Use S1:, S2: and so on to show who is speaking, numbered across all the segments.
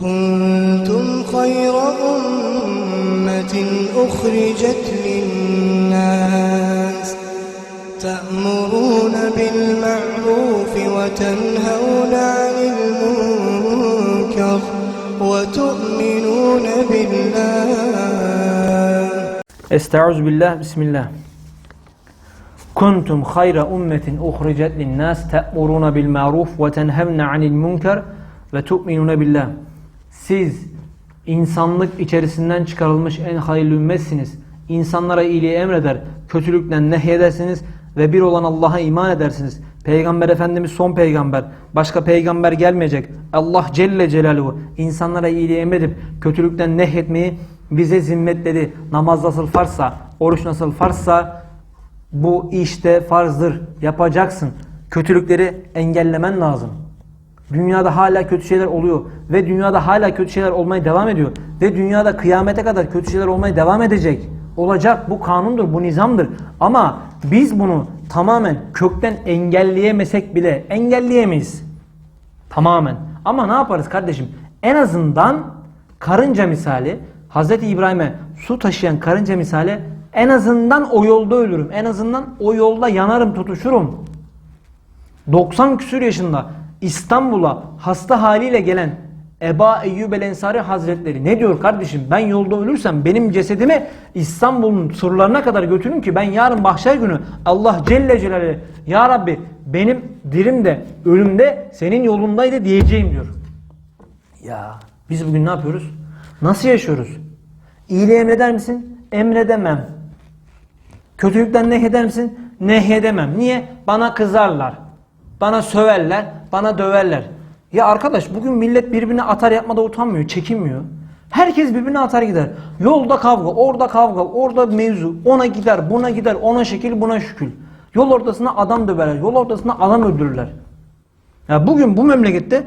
S1: كنتم خير أمة أخرجت للناس تأمرون بالمعروف وتنهون عن المنكر وتؤمنون بالله.
S2: استعوذ بالله بسم الله. كنتم خير أمة أخرجت للناس تأمرون بالمعروف وتنهون عن المنكر وتؤمنون بالله. Siz insanlık içerisinden çıkarılmış en hayırlı ümmetsiniz. İnsanlara iyiliği emreder, kötülükten nehyedersiniz ve bir olan Allah'a iman edersiniz. Peygamber Efendimiz son peygamber. Başka peygamber gelmeyecek. Allah Celle Celaluhu insanlara iyiliği emredip kötülükten nehyetmeyi bize zimmetledi. Namaz nasıl farsa, oruç nasıl farsa bu işte farzdır. Yapacaksın. Kötülükleri engellemen lazım. Dünyada hala kötü şeyler oluyor ve dünyada hala kötü şeyler olmaya devam ediyor ve dünyada kıyamete kadar kötü şeyler olmaya devam edecek. Olacak. Bu kanundur, bu nizamdır. Ama biz bunu tamamen kökten engelleyemesek bile engelleyemeyiz. Tamamen. Ama ne yaparız kardeşim? En azından karınca misali Hz. İbrahim'e su taşıyan karınca misali en azından o yolda ölürüm. En azından o yolda yanarım, tutuşurum. 90 küsür yaşında İstanbul'a hasta haliyle gelen Eba Eyyub el Ensari Hazretleri ne diyor kardeşim ben yolda ölürsem benim cesedimi İstanbul'un surlarına kadar götürün ki ben yarın mahşer günü Allah Celle Celaluhu Ya Rabbi benim dirimde ölümde senin yolundaydı diyeceğim diyor. Ya biz bugün ne yapıyoruz? Nasıl yaşıyoruz? İyiliği emreder misin? Emredemem. Kötülükten nehyeder misin? Nehyedemem. Niye? Bana kızarlar. Bana söverler. Bana döverler. Ya arkadaş bugün millet birbirine atar yapmada utanmıyor, çekinmiyor. Herkes birbirine atar gider. Yolda kavga, orada kavga, orada mevzu. Ona gider, buna gider, ona şekil, buna şükül. Yol ortasına adam döverler, yol ortasına adam öldürürler. Ya bugün bu memlekette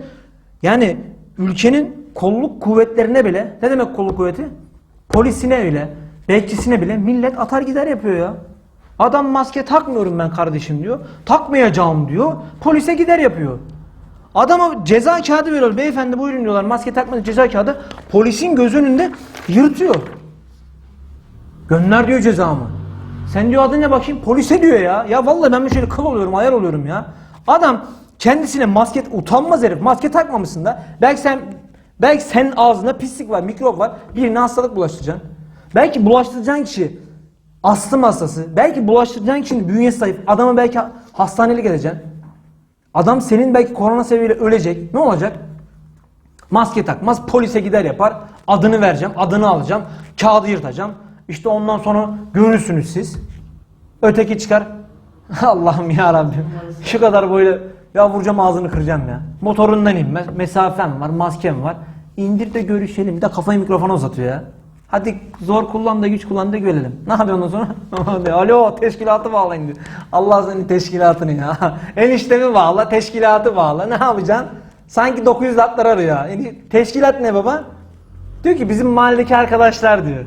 S2: yani ülkenin kolluk kuvvetlerine bile ne demek kolluk kuvveti? Polisine bile, bekçisine bile millet atar gider yapıyor ya. Adam maske takmıyorum ben kardeşim diyor. Takmayacağım diyor. Polise gider yapıyor. Adama ceza kağıdı veriyor. Beyefendi buyurun diyorlar. Maske takmadı ceza kağıdı. Polisin göz önünde yırtıyor. Gönder diyor cezamı. Sen diyor adın ne bakayım? Polise diyor ya. Ya vallahi ben şöyle kıl oluyorum, ayar oluyorum ya. Adam kendisine maske utanmaz herif. Maske takmamışsın da. Belki sen belki senin ağzında pislik var, mikrop var. Birine hastalık bulaştıracaksın. Belki bulaştıracağın kişi astım hastası. Belki bulaştıracağın kişinin bünyesi zayıf. Adama belki hastaneli geleceksin. Adam senin belki korona sebebiyle ölecek. Ne olacak? Maske takmaz, polise gider yapar. Adını vereceğim, adını alacağım, kağıdı yırtacağım. İşte ondan sonra görürsünüz siz. Öteki çıkar. Allah'ım ya Rabbim. Şu kadar böyle ya vuracağım ağzını kıracağım ya. Motorundan inmez. Mesafem var, maskem var. İndir de görüşelim. De kafayı mikrofona uzatıyor ya. Hadi zor kullan da güç kullan da görelim. Ne yapıyor ondan sonra? Alo teşkilatı bağlayın diyor. Allah senin teşkilatını ya. Eniştemi bağla, teşkilatı bağla. Ne yapacaksın? Sanki 900 atlar arıyor. Eni- Teşkilat ne baba? Diyor ki bizim mahalledeki arkadaşlar diyor.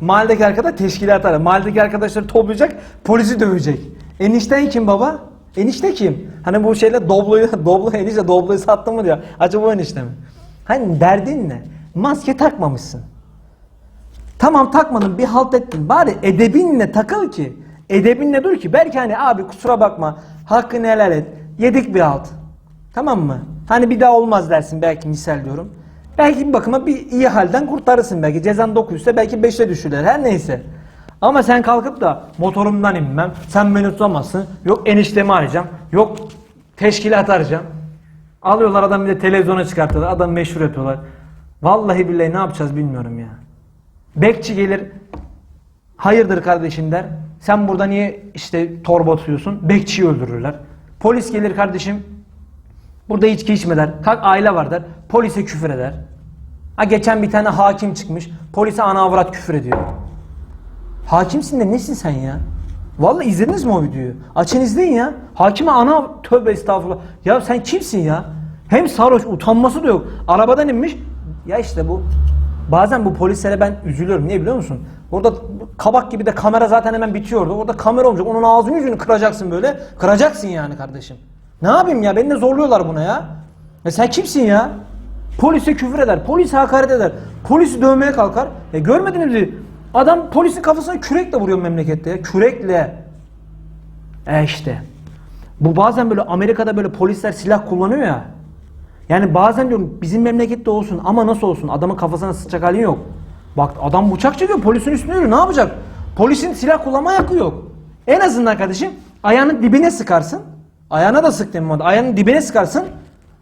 S2: Mahalledeki arkadaş teşkilat arıyor. Mahalledeki arkadaşları toplayacak, polisi dövecek. Enişten kim baba? Enişte kim? Hani bu şeyle Doblo'yu, Doblo enişte Doblo'yu sattı mı diyor. Acaba o enişte mi? Hani derdin ne? Maske takmamışsın. Tamam takmadın bir halt ettin. Bari edebinle takıl ki. Edebinle dur ki. Belki hani abi kusura bakma. Hakkını helal et. Yedik bir halt. Tamam mı? Hani bir daha olmaz dersin belki misal diyorum. Belki bir bakıma bir iyi halden kurtarırsın belki. Cezan 900'se belki 5'e düşürler. Her neyse. Ama sen kalkıp da motorumdan inmem. Sen beni tutamazsın. Yok eniştemi arayacağım. Yok teşkilat arayacağım. Alıyorlar adam bir de televizyona çıkartıyorlar. Adam meşhur yapıyorlar. Vallahi billahi ne yapacağız bilmiyorum ya. Bekçi gelir. Hayırdır kardeşim der. Sen burada niye işte torba atıyorsun? Bekçiyi öldürürler. Polis gelir kardeşim. Burada içki içme der. Kalk aile var der. Polise küfür eder. Ha geçen bir tane hakim çıkmış. Polise ana avrat küfür ediyor. Hakimsin de nesin sen ya? Vallahi izlediniz mi o videoyu? Açın izleyin ya. Hakime ana tövbe estağfurullah. Ya sen kimsin ya? Hem sarhoş utanması da yok. Arabadan inmiş. Ya işte bu. Bazen bu polislere ben üzülüyorum. Niye biliyor musun? Orada kabak gibi de kamera zaten hemen bitiyordu. Orada kamera olacak. Onun ağzını yüzünü kıracaksın böyle. Kıracaksın yani kardeşim. Ne yapayım ya? Beni de zorluyorlar buna ya. Ya sen kimsin ya? Polise küfür eder, polise hakaret eder, polisi dövmeye kalkar. E görmediniz mi? Adam polisin kafasına kürekle vuruyor memlekette ya. Kürekle. E işte. Bu bazen böyle Amerika'da böyle polisler silah kullanıyor ya. Yani bazen diyorum bizim memlekette olsun ama nasıl olsun adamın kafasına sıçacak halin yok. Bak adam bıçak çekiyor polisin üstüne yürüyor ne yapacak? Polisin silah kullanma hakkı yok. En azından kardeşim ayağının dibine sıkarsın. Ayağına da sık demem Ayağının dibine sıkarsın.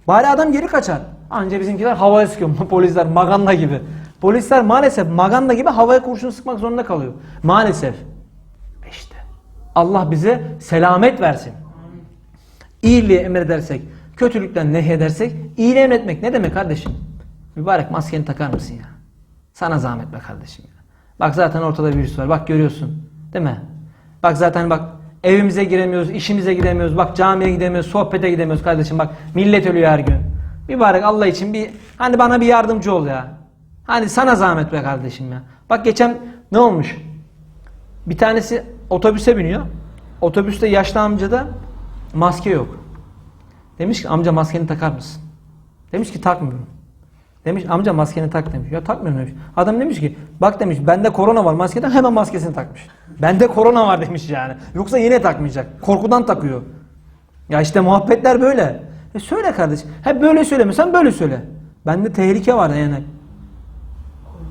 S2: Bari adam geri kaçar. Anca bizimkiler havaya sıkıyor polisler maganda gibi. Polisler maalesef maganda gibi havaya kurşun sıkmak zorunda kalıyor. Maalesef. İşte. Allah bize selamet versin. İyiliği emredersek, kötülükten nehyedersek, iyiliği emretmek ne demek kardeşim? Mübarek maskeni takar mısın ya? Sana zahmet be kardeşim ya. Bak zaten ortada virüs var. Bak görüyorsun. Değil mi? Bak zaten bak evimize giremiyoruz, işimize gidemiyoruz. Bak camiye gidemiyoruz, sohbete gidemiyoruz kardeşim. Bak millet ölüyor her gün. Mübarek Allah için bir hani bana bir yardımcı ol ya. Hani sana zahmet be kardeşim ya. Bak geçen ne olmuş? Bir tanesi otobüse biniyor. Otobüste yaşlı amcada maske yok. Demiş ki amca maskeni takar mısın? Demiş ki takmıyorum. Demiş amca maskeni tak demiş. Ya takmıyorum demiş. Adam demiş ki bak demiş bende korona var maskeden hemen maskesini takmış. Bende korona var demiş yani. Yoksa yine takmayacak. Korkudan takıyor. Ya işte muhabbetler böyle. E söyle kardeşim. Hep böyle söylemiyorsan böyle söyle. Bende tehlike var yani.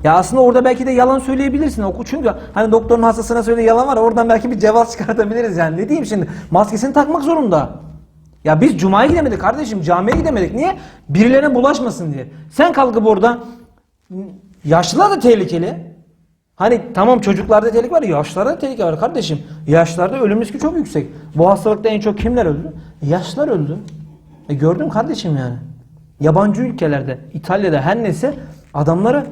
S2: Ya aslında orada belki de yalan söyleyebilirsin. Çünkü hani doktorun hastasına söylediği yalan var. Oradan belki bir cevap çıkartabiliriz yani. Ne diyeyim şimdi? Maskesini takmak zorunda. Ya biz cumaya gidemedik kardeşim. Camiye gidemedik. Niye? Birilerine bulaşmasın diye. Sen kalkıp orada yaşlılar da tehlikeli. Hani tamam çocuklarda tehlike var, yaşlarda da tehlike var kardeşim. Yaşlarda ölüm riski çok yüksek. Bu hastalıkta en çok kimler öldü? Yaşlılar öldü. E gördüm kardeşim yani. Yabancı ülkelerde, İtalya'da her neyse adamları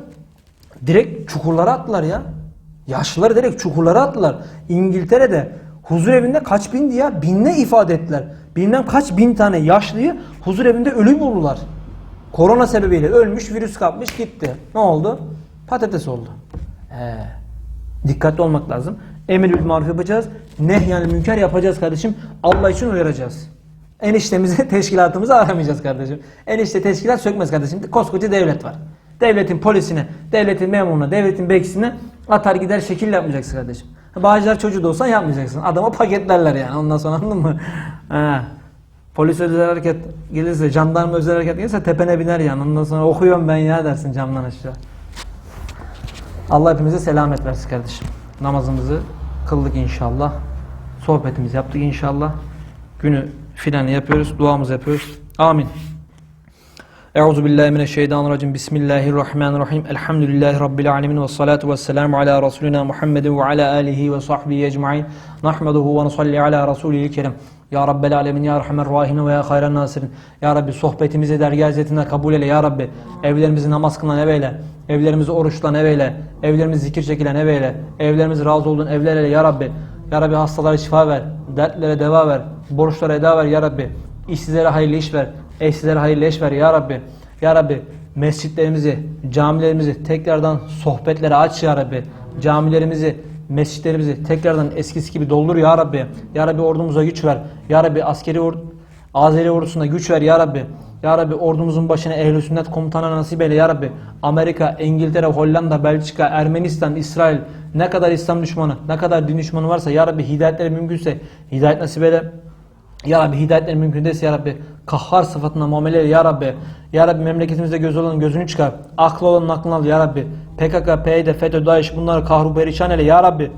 S2: direkt çukurlara attılar ya. Yaşlıları direkt çukurlara attılar. İngiltere'de huzur evinde kaç bindi ya? Binle ifade ettiler. Bilmem kaç bin tane yaşlıyı huzur evinde ölü buldular. Korona sebebiyle ölmüş, virüs kapmış gitti. Ne oldu? Patates oldu. Ee, dikkatli olmak lazım. Emir bil maruf yapacağız. Nehyanı münker yapacağız kardeşim. Allah için uyaracağız. Eniştemizi, teşkilatımızı aramayacağız kardeşim. Enişte teşkilat sökmez kardeşim. Koskoca devlet var. Devletin polisine, devletin memuruna, devletin bekçisine atar gider şekil yapmayacaksın kardeşim. Bağcılar çocuğu da olsan yapmayacaksın. Adama paketlerler yani ondan sonra anladın mı? He. Polis özel hareket gelirse, jandarma özel hareket gelirse tepene biner yani. Ondan sonra okuyorum ben ya dersin camdan aşağı. Allah hepimize selamet versin kardeşim. Namazımızı kıldık inşallah. Sohbetimizi yaptık inşallah. Günü filanı yapıyoruz, duamızı yapıyoruz. Amin. Euzu billahi mineşşeytanirracim. Bismillahirrahmanirrahim. Elhamdülillahi rabbil alamin ve salatu vesselamu ala rasulina Muhammedin ve ala alihi ve sahbihi ecmaîn. Nahmeduhu ve nusalli ala rasulihil kerim. Ya Rabbel alemin ya Erhamer Rahim ve ya hayran nasirin. Ya Rabbi sohbetimizi dergâh izzetinde kabul eyle ya Rabbi. Evlerimizi namaz kılan ev eyle. Evlerimizi oruçlan ev eyle. Evlerimizi zikir çekilen ev eyle. Evlerimizi razı olduğun evler eyle ya Rabbi. Ya Rabbi hastalara şifa ver. Dertlere deva ver. Borçlara eda ver ya Rabbi. İşsizlere hayırlı iş ver. Eşsizlere hayırlı eş ver ya Rabbi. Ya Rabbi mescitlerimizi, camilerimizi tekrardan sohbetlere aç ya Rabbi. Camilerimizi, mescitlerimizi tekrardan eskisi gibi doldur ya Rabbi. Ya Rabbi ordumuza güç ver. Ya Rabbi askeri or Azeri ordusuna güç ver ya Rabbi. Ya Rabbi ordumuzun başına ehl sünnet komutanı nasip eyle ya Rabbi. Amerika, İngiltere, Hollanda, Belçika, Ermenistan, İsrail ne kadar İslam düşmanı, ne kadar din düşmanı varsa ya Rabbi hidayetleri mümkünse hidayet nasip eyle. Ya Rabbi hidayetleri mümkün değilse Ya Rabbi kahhar sıfatına muamele Ya Rabbi. Ya Rabbi memleketimizde göz olanın gözünü çıkar. Aklı olanın aklını al Ya Rabbi. PKK, PYD, FETÖ, DAEŞ bunları kahru perişan eyle Ya Rabbi.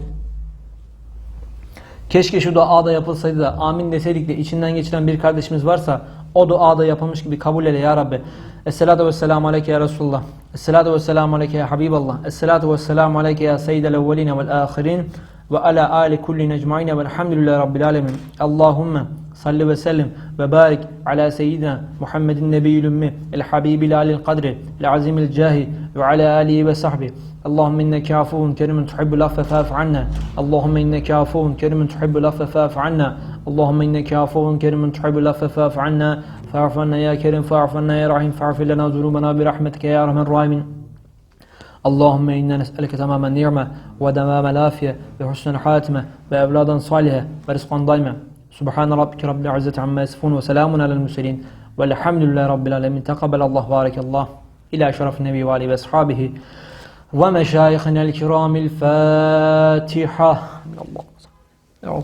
S2: Keşke şu duada yapılsaydı da amin deseydik de içinden geçiren bir kardeşimiz varsa o duada yapılmış gibi kabul eyle ya Rabbi. Esselatu ve selamu aleyke ya Resulullah. Esselatu ve selamu aleyke ya Habiballah. Esselatu ve selamu aleyke ya Seyyidel evveline vel ahirin. Ve ala ali kulli necmaine velhamdülillahi rabbil alemin. Allahümme salli ve sellim ve barik ala seyyidina Muhammedin nebiyyül ümmi el habibil alil kadri el azimil cahi ve ala alihi ve sahbihi. اللهم إنك عفو كريم تحب العفو فاعف عنا اللهم إنك عفو كريم تحب العفو فاعف عنا اللهم إنك عفو كريم تحب العفو فاعف عنا فاعف عنا يا كريم فاعف عنا يا رحيم فاعف لنا ذنوبنا برحمتك يا أرحم الراحمين اللهم إنا نسألك تمام النعمة ودمام العافية وحسن الحاتمة وأولادا صالحة ورزقا دائما سبحان ربك رب العزة عما يصفون وسلام على المرسلين والحمد لله رب العالمين. تقبل الله بارك الله إلى شرف النبي وآله وأصحابه ومشايخنا الكرام. الفاتحة. من الله أعوذ